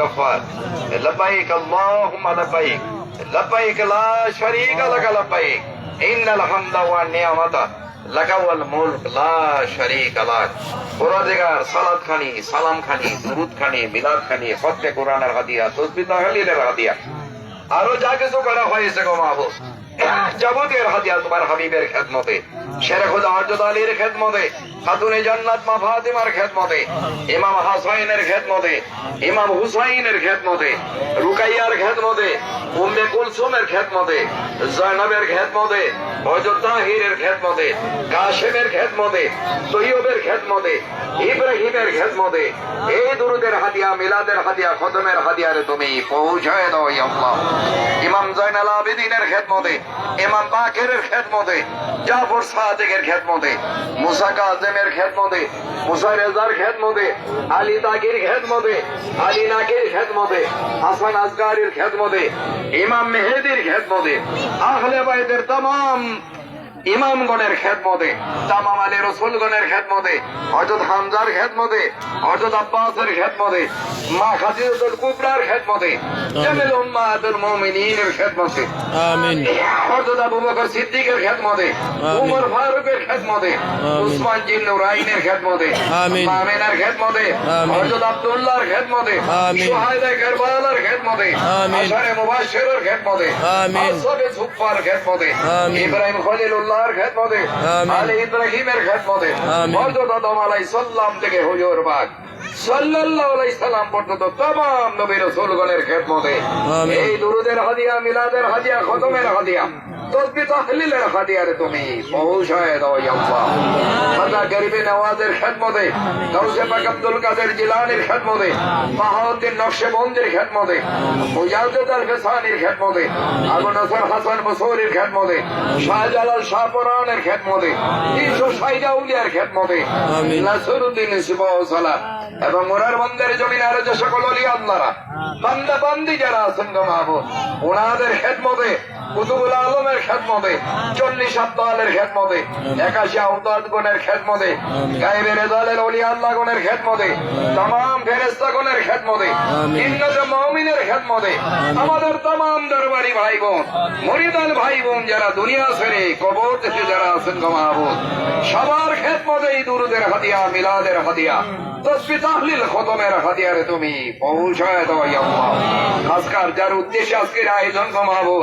গফার। লাবাইক আল্লাহুম্মা লাবাইক লাবাইক লা শারীকা লাকা লাবাইক ইন্নাল হামদা ওয়ান নিয়ামাতা লাকা ওয়াল মুলক লা শারীকা লাক। পরদিগার সালাত খানি, সালাম খানি, দুরুদ খানি, মিলাদ খানি খতমে কোরআনের হাদিয়া, তাসবিহ তাহলিলের হাদিয়া। আরও যা কিছু করা হয়েছে গো মাহবুব। যাবতীয় হাদিয়া তোমার হাবিবের খেদমতে শেখ হুদা হযরত আলীর খেদমতে খাতুনে জান্নাত, মা ফাতিমার খেদমতে, ইমাম হাসাইনের খেদমতে, ইমাম হুসাইনের খেদমতে, রুকাইয়ার খেদমতে, উম্মে কুলসুমের খেদমতে জয়নবের খেদমতে হজরত তাহিরের খেদমতে, কাশেমের খেদমতে, তৈয়বের খেদমতে, ইব্রাহিমের খেদমতে, এই দুরুদের হাদিয়া মিলাদের হাদিয়া খতমের হাদিয়ারে তুমি পৌঁছায় দাও আল্লাহ। ইমাম জয়নাল আবেদিনের খেদমতে, ইমাম বাকেরের খেদমতে, জাফর সাদেকের খেদমতে, মুসা কাজেমের খেদমতে মুসা রেজার খেদমতে, আলী তাকির খেদমতে, আলী নাকির খেদমতে, হাসান আজগারির খেদমতে, ইমাম মেহেদির খেদমতে, আহলে বাইদের তাম ইমামগণের খেদমতে, তামাম আলী রসুলগণের খেদমতে হজরত হামজার খেদমতে হজরত আব্বাসের খেদমতে মা খাদিজাতুল কুবরার খেদমতে জামিল উম্মাতুল মুমিনিনের খেদমতে আমিন হযরত আবু বকর সিদ্দিকের খেদমতে। উমর ফারুকের খেদমতে। উসমান জিন নুরাইনের খেদমতে আমিন। মামিনার খেদমতে হযরত আব্দুল্লাহর খেদমতে আমিন। সুহায়দা কারবালার খেদমতে আমিন। আশারে মুবাশশিরের খেদমতে আমিন। আসহাবে সুফার খেদমতে আমিন। ইব্রাহিম খলিলুল্লাহর খেদমতে আমিন। আলী ইব্রাহিমের খেদমতে হযরত আদম আলাইহিস সালাম থেকে হুজুর পাক সাল্লাম পর্যন্ত তমাম নবী রসুলগণের খেদমতে। এই দুরুদের হাদিয়া মিলাদের হাদিয়া খতমের হাদিয়া তসবি তাহলিলের হাদিয়ারে তুমি পৌঁছায় দাও আল্লাহ। খাজা গরিবে নওয়াজের খেদমতে গাউসে পাক আব্দুল কাদের জিলানির খেদমতে বাহাউদ্দিন নকশেবন্দির খেদমতে মুজাহিদ আল ফেসানির খেদমতে আবু নসর হাসান বসুরির খেদমতে শাহজালাল শাহপুরানের খেদমতে তিনশো সাইদা উলিয়ার খেদমতে নাসরুদ্দিন সিবাহ সালাম এবং ওনার বন্ধের জমিন আরও যে সকল অলি আল্লাহরা বান্দা বান্দি যারা আছেন গো মাহবুব ওনাদের খেদমতে কুতুবুল আলমের খেদমতে চল্লিশ আব্দালের খেদমতে একাশি আউতাদ গুণের খেদমতে গাইবের রেজালের অলি আল্লাহ গুণের খেদমতে তাম ফেরেস্তা গুণের খেদমতে আমিন। মমিনের খেদমতে আমাদের তাম দরবারি ভাই বোন মরিদান ভাই বোন যারা দুনিয়া ছেড়ে কবর দেশে যারা আছেন গো সবার খেদমতে এই দুরুদের হাদিয়া মিলাদের হাদিয়া তসবি তাহলিল খতমের হাদিয়ারে তুমি পৌঁছায় দাও আল্লাহ যার উদ্দেশ্যে আজকের আয়োজন গো মাহবুব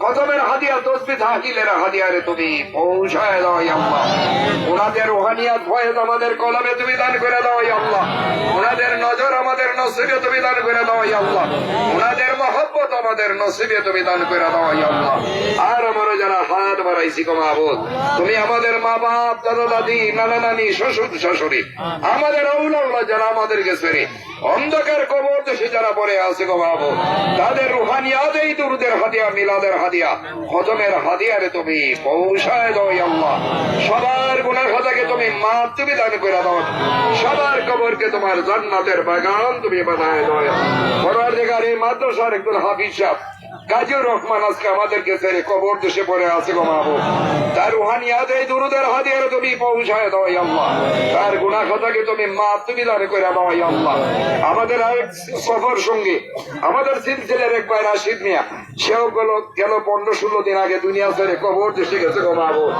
কদমের হাদিয়া তসবি তাহকিলের হাদিয়ারে তুমি পৌঁছায় দাও আল্লাহ। ওনাদের রুহানিয়াত ফয়েজ আমাদের কলমে তুমি দান করে দাও আল্লাহ। ওনাদের নজর আমাদের নসিবে তুমি দান করে দাও আল্লাহ। ওনাদের মহব্বত আমাদের নসিবে তুমি দান করে দাও আল্লাহ। যারা হাত বাড়াইছি গো তুমি আমাদের মা বাপ দাদা দাদি নানা নানি শ্বশুর, শাশুড়ি, আমাদের আউলাউলা যারা আমাদেরকে ছেড়ে অন্ধকার কবর দেশে যারা পড়ে আছে মাহবুব, তাদের রুহানিয়াত এই দুরুদের হাদিয়া, মিলাদের হাদিয়া, হজমের হাদিয়ারে তুমি পৌঁছায় দাও আল্লাহ। সবার গুনার খাতাকে তুমি মাপ তুমি দান করে দাও। সবার কবরকে তোমার জান্নাতের বাগান তুমি বানায় দাও পরার জায়গার এই মাদ্রাসার একজন হাফিজ সাহেব গাজীর রহমান আজকে আমাদেরকে ছেড়ে কবর দেশে পড়ে আছে গো মাহবুব। তার রুহানিয়াত এই দুরুদের হাদিয়ারে তুমি পৌঁছায় দাও আল্লাহ। তার গুনাহ খাতাকে তুমি মাপ তুমি দান করে দাও আল্লাহ। আমাদের আরেক সফর সঙ্গে, আমাদের সিলসিলের ভাই রাশিদ মিয়া, সেও গেল গেল পনেরো ষোলো দিন আগে দুনিয়া ছেড়ে কবর দেশে গেছে গো মাহবুব।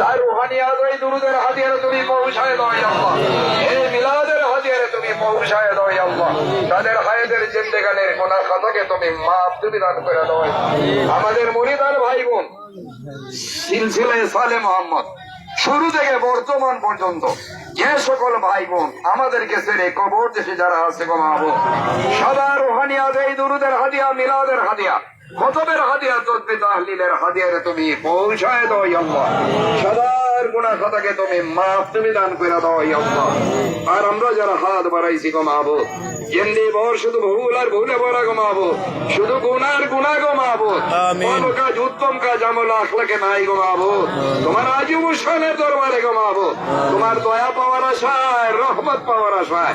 তার রুহানিয়াত এই দুরুদের হাতিয়ার তুমি পৌঁছায় দাও আল্লাহ। এই তুমি তাদের জিন্দেগানের খাতাকে তুমি মাপ তুমি দান করে দাও আমাদের মরিদার ভাই বোন সালে মোহাম্মদ, শুরু থেকে বর্তমান পর্যন্ত যে সকল ভাই বোন আমাদেরকে ছেড়ে কবর দেশে যারা আছে গো মাহবুব সবার রোহানিয়াত এই দুরুদের হাদিয়া, মিলাদের হাদিয়া খতবের হাদিয়া তদ্বি তাহলিলের হাদিয়ারে তুমি পৌঁছায় দাও আল্লাহ। সবার গুণা খাতাকে তুমি মাফ তুমি দান করে দাও আর আমরা যারা হাত বাড়াইছি গো মাহবুব জিন্দি ভর শুধু ভুল আর ভুলে ভরা গো শুধু গুনার গুণা গো মাহবুদ কাজ উত্তম কাজ আমল আখলাকে নাই গো তোমার আজিব শানের দরবারে গো তোমার দয়া পাওয়ার আশায় রহমত পাওয়ার আশায়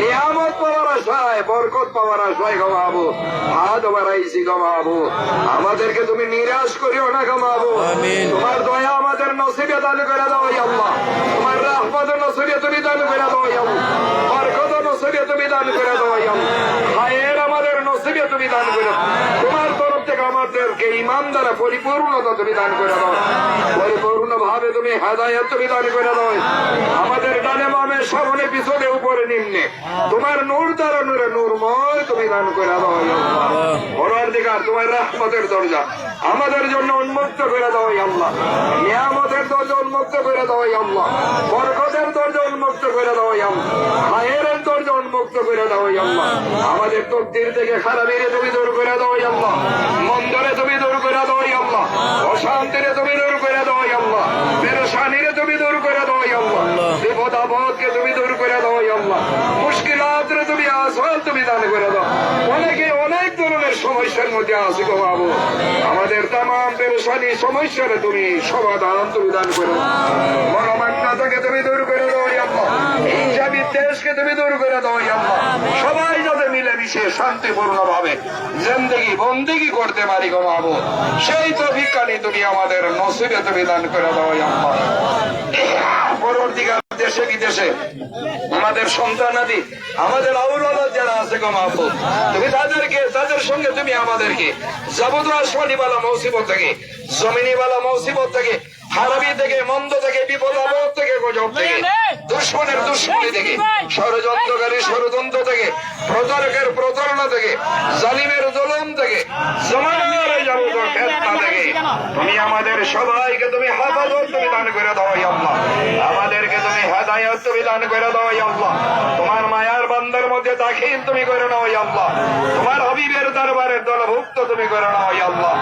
নিয়ামত পাওয়ার আশায় বরকত পাওয়ার আশায় গো মাহবুদ হাত বাড়াইছি গো মাহবুদ আমাদেরকে তুমি নিরাশ করিও না গো মাহবুদ আমিন। তোমার দয়া আমাদের নসিবে দান করে দাও আল্লাহ। তোমার রহমত নসিবে তুমি দান করে দাও আল্লাহ। তুমি দান করে দাও ইয়া খায়ের আমাদের নসিবে তুমি দান করে তোমার তরফ থেকে আমাদেরকে ইমান দ্বারা পরিপূর্ণতা তুমি দান করে দাও। পরিপূর্ণ ভাবে তুমি হেদায়ত তুমি দান করে দাও। আমাদের ডানে বামে, সামনে, পিছনে, উপরে, নিম্নে। তোমার নূর দ্বারা নূরে নূরময় তুমি দান করে দাও পরওয়ারদিগার তোমার রহমতের দরজা। আমাদের জন্য উন্মুক্ত করে দাও, আল্লাহ। নিয়ামতের দরজা উন্মুক্ত করে দাও, আল্লাহ। বরকতের দরজা উন্মুক্ত করে দাও, আল্লাহ। খায়েরের দরজা উন্মুক্ত করে দাও আল্লাহ। আমাদের তকদির থেকে খারাপের তুমি দূর করে দাও আল্লাহ। মন্দরে তুমি দূর করে দাও আল্লাহ। অশান্তিরে তুমি দূর করে দাও আল্লাহ। পেরেশানিরে তুমি দূর করে দাও আল্লাহ। বিপদ আপদকে তুমি দূর করে দাও আল্লাহ। মুশকিলাতরে তুমি আসান তুমি দান করে দাও। অনেকে অনেক ধরনের সমস্যার মধ্যে আছে গো বাবু। আমাদের তাম পেরেশানি সমস্যার তুমি সমাধান তুমি দান করে দাও। মনোমান্যতাকে তুমি দূর করে তুমি দূর করে দাও আল্লাহ। সবাই যাতে মিলেমিশে শান্তিপূর্ণ ভাবে জিন্দগি বন্দিগি করতে পারি গো বাবু সেই তো ভিক্ষানি তুমি আমাদের নসিবে তুমি দান করে দাও আল্লাহ। পরবর্তীকাল দেশে বিদেশে আমাদের সন্তানাদি আমাদের আউলাদ যারা আছে গো মাহবুব তুমি তাদেরকে তাদের সঙ্গে তুমি আমাদেরকে যাবতীয় আসমানিওয়ালা মৌসিবত থেকে জমিনিওয়ালা মৌসিবত থেকে হারাবি থেকে মন্দ থেকে বিপদ আপদ থেকে গজব থেকে দুশ্মনের দুশ্মনী থেকে ষড়যন্ত্রকারী ষড়যন্ত্র থেকে প্রতারকের প্রতারণা থেকে জালিমের জলম থেকে তুমি আমাদের সবাইকে তুমি হেফাজত তুমি দান করে দাও আল্লাহ। আমাদেরকে তুমি হেদায়ত তুমি দান করে দাও আল্লাহ। তোমার মায়ার বান্দার মধ্যে দাখিল তুমি করে নাও আল্লাহ। তোমার হাবিবের দরবারের দলভুক্ত তুমি করে নাও আল্লাহ।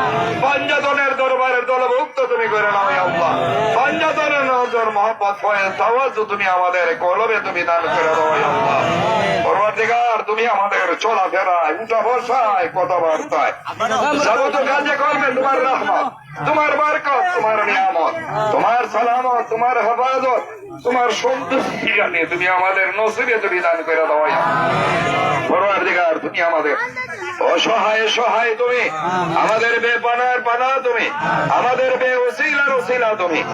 পঞ্জাতনের দরবারের দলভুক্ত তুমি করে নাও আল্লাহ। পঞ্জাতনের নজর মহব্বত ফয়েজ তাওয়াজু তুমি আমাদের কলবে তুমি দান করে দাও আল্লাহ। পরবর্তীকার তুমি আমাদের চলাফেরায় উঠা বসায় কথাবার্তায় যাবতীয় কাজে করবে তোমার রহমত। তোমার বারকত তোমার নিয়ামত তোমার সালামত তোমার হেফাজত তোমার সন্তুষ্টি জানে তুমি আমাদের নসিবে তুমি দান করে দাও পরবর্তীকার তুমি আমাদের অসহায় সহায় তুমি। আমাদের বে পানার পানা তুমি। আমাদের বে ওসিলার ওসিলা তুমি।